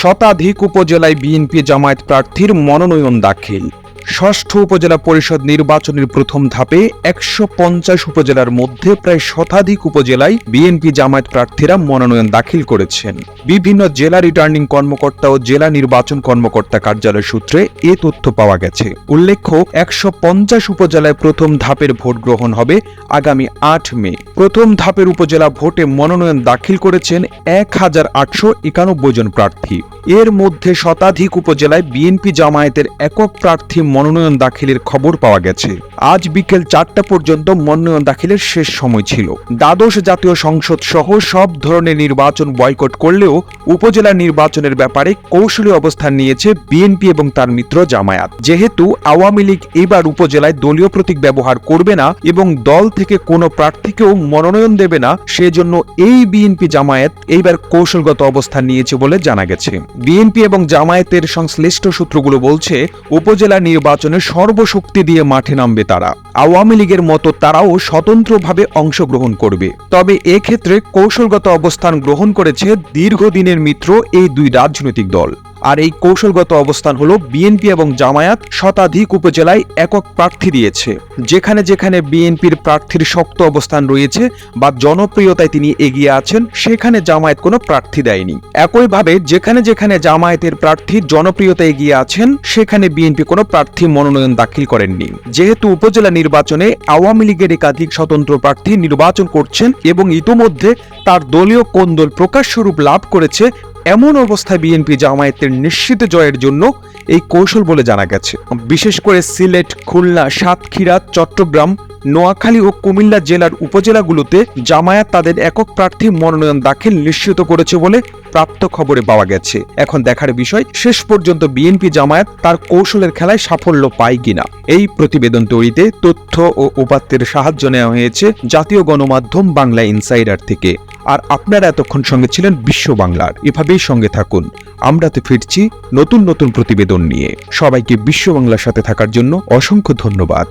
শতাধিক উপজেলায় বিএনপি জামায়াত প্রার্থীর মনোনয়ন দাখিল। ষষ্ঠ উপজেলা পরিষদ নির্বাচনের প্রথম ধাপে একশো পঞ্চাশ উপজেলার মধ্যে প্রায় শতাধিক উপজেলায় বিএনপি জামায়াত প্রার্থীরা মনোনয়ন দাখিল করেছেন। বিভিন্ন জেলা রিটার্নিং কর্মকর্তা ও জেলা নির্বাচন কর্মকর্তা কার্যালয় সূত্রে এ তথ্য পাওয়া গেছে। উল্লেখ্য, একশো পঞ্চাশ উপজেলায় প্রথম ধাপের ভোট গ্রহণ হবে আগামী আট মে। প্রথম ধাপের উপজেলা ভোটে মনোনয়ন দাখিল করেছেন এক হাজার আটশো একানব্বই জন প্রার্থী। এর মধ্যে শতাধিক উপজেলায় বিএনপি জামায়াতের একক প্রার্থী মনোনয়ন দাখিলের খবর পাওয়া গেছে। আজ বিকেল চারটা পর্যন্ত মনোনয়ন দাখিলের শেষ সময় ছিল। দ্বাদশ জাতীয় সংসদ সহ সব ধরনের নির্বাচন বয়কট করলেও উপজেলা নির্বাচনের ব্যাপারে কৌশলী অবস্থান নিয়েছে বিএনপি এবং তার মিত্র জামায়াত। যেহেতু আওয়ামী লীগ এবার উপজেলায় দলীয় প্রতীক ব্যবহার করবে না এবং দল থেকে কোনো প্রার্থীকেও মনোনয়ন দেবে না, সেজন্য এই বিএনপি জামায়াত এইবার কৌশলগত অবস্থান নিয়েছে বলে জানা গেছে। বিএনপি এবং জামায়াতের সংশ্লিষ্ট সূত্রগুলো বলছে, উপজেলা নির্বাচনে সর্বশক্তি দিয়ে মাঠে নামবে তারা। আওয়ামী লীগের মতো তারাও স্বতন্ত্রভাবে অংশগ্রহণ করবে। তবে এক্ষেত্রে কৌশলগত অবস্থান গ্রহণ করেছে দীর্ঘদিনের মিত্র এই দুই রাজনৈতিক দল। আর এই কৌশলগত অবস্থান হলো বিএনপি এবং জামায়াত শতাধিক উপজেলায় একক প্রার্থী দিয়েছে। যেখানে যেখানে বিএনপির প্রার্থীর শক্ত অবস্থান রয়েছে বা জনপ্রিয়তায় তিনি এগিয়ে আছেন, সেখানে জামায়াত কোনো প্রার্থী দেয়নি। একইভাবে যেখানে যেখানে জামায়াতের প্রার্থী জনপ্রিয়তা এগিয়ে আছেন, সেখানে বিএনপি কোনো প্রার্থী মনোনয়ন দাখিল করেননি। যেহেতু উপজেলা নির্বাচনে আওয়ামী লীগের একাধিক স্বতন্ত্র প্রার্থী নির্বাচন করছেন এবং ইতোমধ্যে তার দলীয় কোন্দল প্রকাশস্বরূপ লাভ করেছে এমন অবস্থায় বিএনপি জামায়াতের নিশ্চিত জয়ের জন্য এই কৌশল বলে জানা গেছে। বিশেষ করে সিলেট, খুলনা, সাতক্ষীরা, চট্টগ্রাম, নোয়াখালী ও কুমিল্লা জেলার উপজেলাগুলোতে জামায়াত তাদের একক প্রার্থী মনোনয়ন দাখিল নিশ্চিত করেছে বলে প্রাপ্ত খবরে পাওয়া গেছে। এখন দেখার বিষয়, শেষ পর্যন্ত বিএনপি জামায়াত তার কৌশলের খেলায় সাফল্য পায় কিনা। এই প্রতিবেদন তৈরিতে তথ্য ও উপাত্তের সাহায্য নেওয়া হয়েছে জাতীয় গণমাধ্যম বাংলা ইনসাইডার থেকে। আর আপনারা এতক্ষণ সঙ্গে ছিলেন বিশ্ব বাংলার। এভাবেই সঙ্গে থাকুন। আমরা তো ফিরছি নতুন নতুন প্রতিবেদন নিয়ে। সবাইকে বিশ্ব বাংলার সাথে থাকার জন্য অসংখ্য ধন্যবাদ।